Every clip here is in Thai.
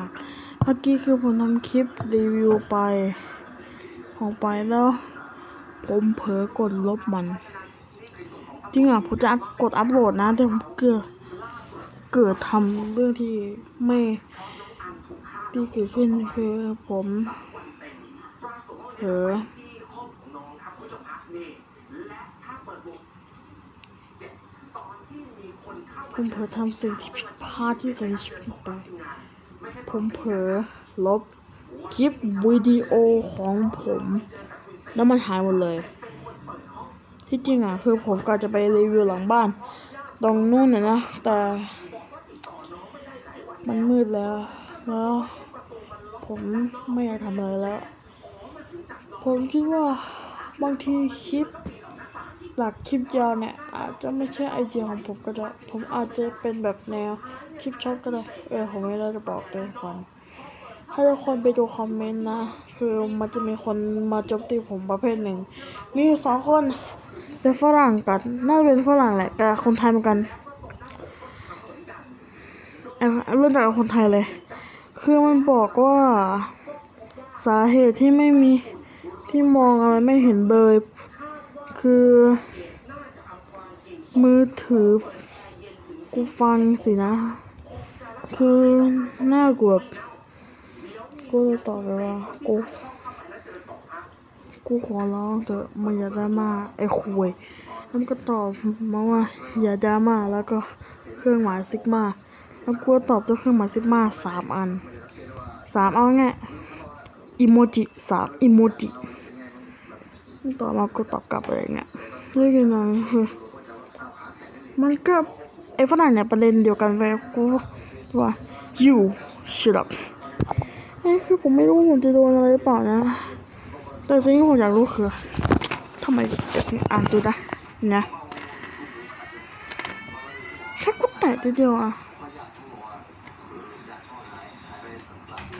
ากเมื่อกี้คือผมทำคลิปรีวิวไปออกไปแล้ว ผมเผลอกดลบมัน จริงอะผมจะกดอัพโหลดนะ แต่ผมเกิดเกิดทำเรื่องที่ไม่ที่เกิดขึ้นคือผมเผลอผมเผลอทำสิ่งที่ผิดพลาดที่สุดในชีวิตไป ผมเผลอลบคลิปวิดีโอของผม แล้วมันหายหมดเลย ที่จริงอะคือผมก็จะไปรีวิวหลังบ้าน ตรงนู้นน่ะนะ แต่ มันมืดแล้ว แล้ว ผมไม่อยากทำอะไรแล้ว ผมคิดว่าบางทีคลิป หลักคลิปยาวเนี่ย อาจจะไม่ใช่ไอเดียของผมก็ได้ ผมอาจจะเป็นแบบแนวคลิปช็อตก็ได้ เออผมไม่ได้จะบอกเลยก่อนให้ทุกคนไปดูคอมเมนต์นะ คือมันจะมีคนมาโจมตีผมประเภทหนึ่ง มีสองคนเป็นฝรั่งกันน่าจะเป็นฝรั่งแหละแต่คนไทยเหมือนกันเรื่องจากคนไทยเลย คือมันบอกว่า สาเหตุที่ไม่มีที่มองอะไรไม่เห็นเลย คือ มือถือ กูฟังสินะ คือน่ากลัวกูตอบไปว่ากูกูขอร้องเถอะมึงอย่าดราม่าไอ้คุยแล้วก็ตอบมาว่าอย่าดราม่าแล้วก็เครื่องหมายซิกมาแล้วกูก็ตอบด้วยเครื่องหมายซิกมาสามอันสามเอาไงอิโมจิสามอิโมจิ ต่อมากูตอบกลับอะไรเงี้ยนี่คือนังมันก็ไอ้ฝรั่งเนี่ยประเด็นเดียวกันไปกูว่า you shut up ไอ้คือผมไม่รู้ผมจะโดนอะไรหรือเปล่านะ แต่สิ่งที่ผมอยากรู้คือทำไมอ่านดูนะนะแค่กูแตะเดียวอะ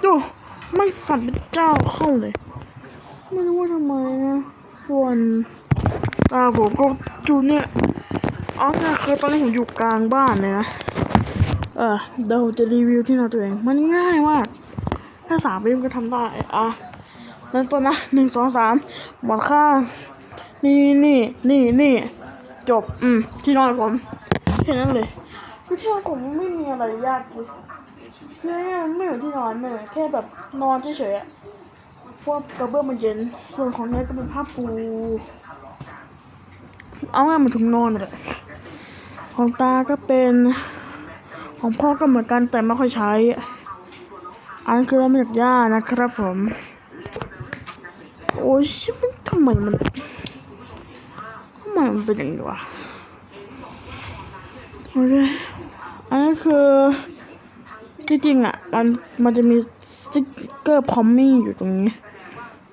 ดูมันสั่นเป็นเจ้าเข้าเลย ไม่รู้ว่าทำไมนะ ส่วนตาผมก็อยู่เนี่ยอ๋อเนี่ยคือตอนนี้ผมอยู่กลางบ้านเลยนะเออเดี๋ยวจะรีวิวที่นอนตัวเอง มันง่ายมากแค่สามวิก็ทำได้อะเริ่มต้นนะหนึ่งสองสามหมอนข้านี่นี่นี่นี่จบ อืม ที่นอนผมแค่นั้นเลยคือที่นอนผมไม่มีอะไรยากเลยคือไม่เหมือนที่นอนเลยแค่แบบนอนเฉยๆอะ พวกกระเบื้องมันเย็น ส่วนของเนี้ยก็เป็นผ้าปู เอาง่ายมันถุงนอนเลยของตาก็เป็นของพ่อก็เหมือนกันแต่ไม่ค่อยใช้ อันนนคือเรามาจากย่านะครับผม โอ้ยชิบมันทำไมมันทำไมมันเป็นอย่างนี้วะโอเค อันนั้คือจริงๆอะมันมันจะมีสติ๊กเกอร์พอมมี่อยู่ตรงนี้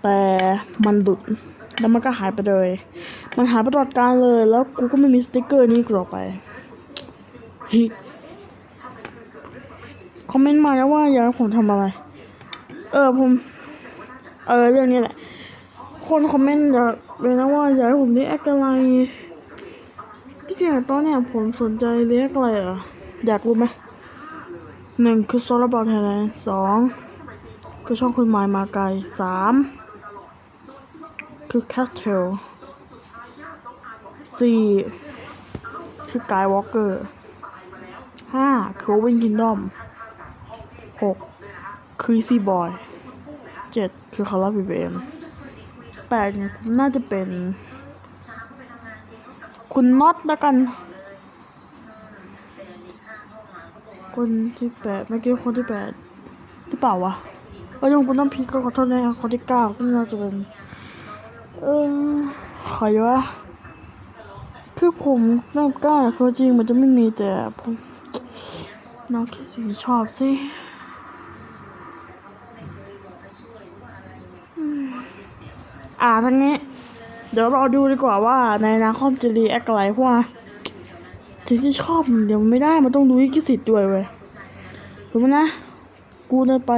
แต่มันดุดแล้วมันก็หายไปเลย มันหายไปตลอดกาลเลย แล้วกูก็ไม่มีสติ๊กเกอร์นี้กลับไปฮ้ยคอมเมนต์มาแล้วว่าอยากให้ผมทำอะไร เออผม เออเรื่องนี้แหละ คนคอมเมนต์อยากเลยนะว่าอยากให้ผมเรียกอะไรที่จริงตอนเนี้ยผมสนใจเรียกอะไรอะอยากรู้ไหมหนึ่งคือโซลาร์บอลไทยแลนด์สองคือช่องคุณหมายมาไกลสาม คือแคทเทลสี่คือกายวอล์กเกอร์ห้าคือวินกินดอมหกคือซีบอยเจ็ดคือคาร์ลบีเบมแปดน่าจะเป็น คุณน็อตแล้วกัน คนที่แปดเมื่อกี้คนที่แปดที่เปล่าวะก็ยังคุณน้ำพีก็ขอโทษนะคนที่เก้าก็น่าจะเป็น เออใครวะคือผมน้ำก้าคือจริงมันจะไม่มีแต่ผมน้องที่สิ่งชอบสิอ่าทั้งนี้ เดี๋ยวรอดูดีกว่าว่าในอนาคตจะรีแอคอะไรเพราะว่าสิ่งที่ชอบเดี๋ยวไม่ได้มันต้องดูลิขสิทธิ์ด้วยเว้ยถูกไหมนะ กูเดินไป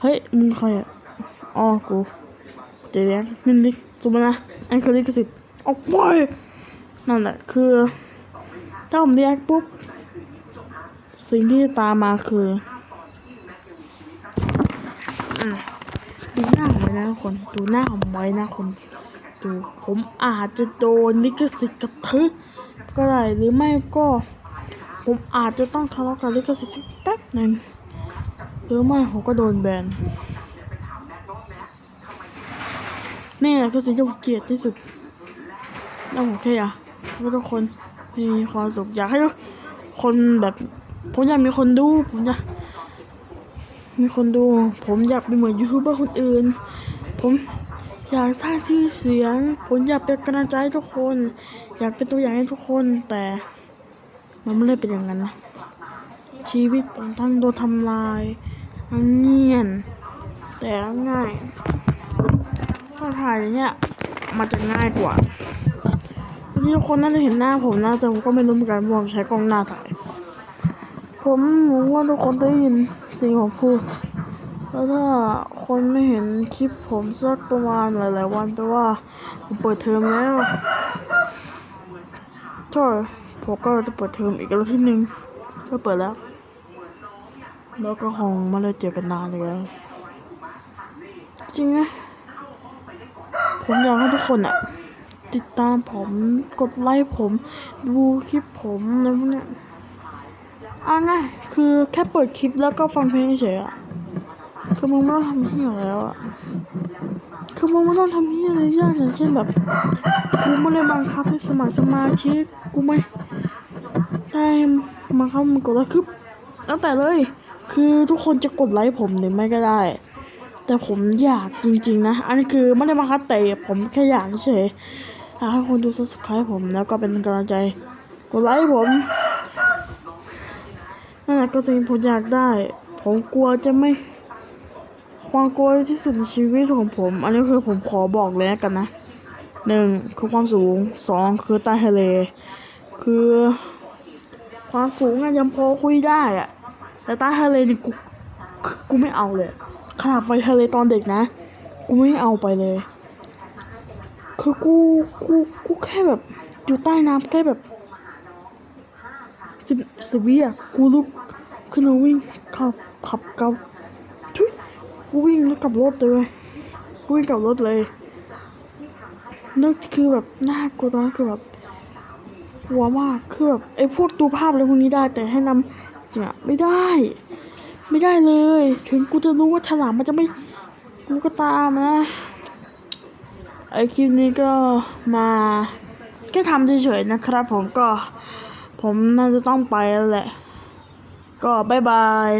เฮ้ย มึงใครอะอ๋อกูเดี๋ยวเดี๋ยวนินดิ ถูกไหมนะอันคือลิขสิทธิ์ออกไปนั่นแหละคือ ถ้าผมเรีแอคปุ๊บ สิ่งที่ตามมาคืออดูหน้าผมไว้นะทุกคนดูหน้าผมไว้นะคนดูผมอาจจะโดนลิขสิทธิ์กระทึกก็ได้หรือไม่ก็ ผมอาจจะต้องทะเลาะกับลิขสิทธิ์สักแป๊บหนึ่งหรือไม่ผมก็โดนแบน นี่แหละคือสิ่งที่ผมเกลียดที่สุดแล้วผมแค่อยากให้ทุกคนมีความสุขอยากให้ทุกคนแบบผมอยากมีคนดูผมอยากมีคนดู ผมอยากเป็นเหมือนยูทูบเบอร์คนอื่น ผมอยากสร้างชื่อเสียง ผมอยากเป็นกำลังใจให้ทุกคน อยากเป็นตัวอย่างให้ทุกคนแต่มันไม่ได้เป็นอย่างนั้นนะชีวิตผมทั้งโดนทำลายทั้งเงียนแต่ง่าย ถ้าถ่ายอย่างเงี้ยมันจะง่ายกว่าที่ทุกคนน่าจะเห็นหน้าผมนะแต่ผมก็ไม่รู้เหมือนกันว่าผมใช้กล้องหน้าถ่าย ผมหวังว่าทุกคนได้ยินสิ่งผมพูดแล้วถ้าคนไม่เห็นคลิปผมสักประมาณหลายๆวันแปลว่าผมเปิดเทอมแล้วใช่ผมก็จะเปิดเทอมอีกแล้วที่หนึ่งก็เปิดแล้ว แล้วก็คงม่ได้เจอกันนานเลยแล้วจริงไหม ผมอยากให้ทุกคนอะติดตามผมกดไลค์ผม ดูคลิปผมอะไรพวกเนี้ยเอาง่ายคือแค่เปิดคลิปแล้วก็ฟังเพลงเฉยอะคือมึงไม่ต้องทำที่อะไรแล้วอะคือมึงไม่ต้องทำที่อะไรยากอย่างเช่นแบบกูไม่ได้บังคับให้สมัครสมาชิกกูไม่ได้บังคับมึงกดไลค์คือตั้งแต่เลย คือทุกคนจะกดไลค์ผมหรือไม่ก็ได้ แต่ผมอยากจริงๆนะ อันนี้คือไม่ได้บังคับแต่ผมแค่อยากเฉยอยากให้คนดู subscribe ผมแล้วก็เป็นกำลังใจกดไลค์ผมนั่นแหละก็สิ่งผมอยากได้ ผมกลัวจะไม่ความกลัวที่สุดในชีวิตของผม อันนี้คือผมขอบอกเลยแล้วกันนะหนึ่งคือความสูงสองคือใต้ทะเล คือ ความสูงอะยังพอคุยได้อะแต่ใต้ทะเลนี่กูกูไม่เอาเลย ขนาดไปทะเลตอนเด็กนะ กูไม่เอาไปเลย คือกู กู กูแค่แบบ อยู่ใต้น้ำแค่แบบสิบสิบวิอะกูลุกขึ้นมาวิ่งขับขับกลับทุยกูวิ่งแล้วกลับรถเลยกูวิ่งกลับรถเลยนั่นคือแบบน่ากลัวตอนนั้นคือแบบกลัวมากคือแบบไอ้พวกดูภาพอะไรพวกนี้ได้แต่ให้นำเนี่ยไม่ได้ ไม่ได้เลย ถึงกูจะรู้ว่าฉลามมันจะไม่ กูก็ตามนะ ไอคลิปนี้ก็มาแค่ทำเฉยๆนะครับ ผมก็ ผมน่าจะต้องไปแล้วแหละ ก็บายบาย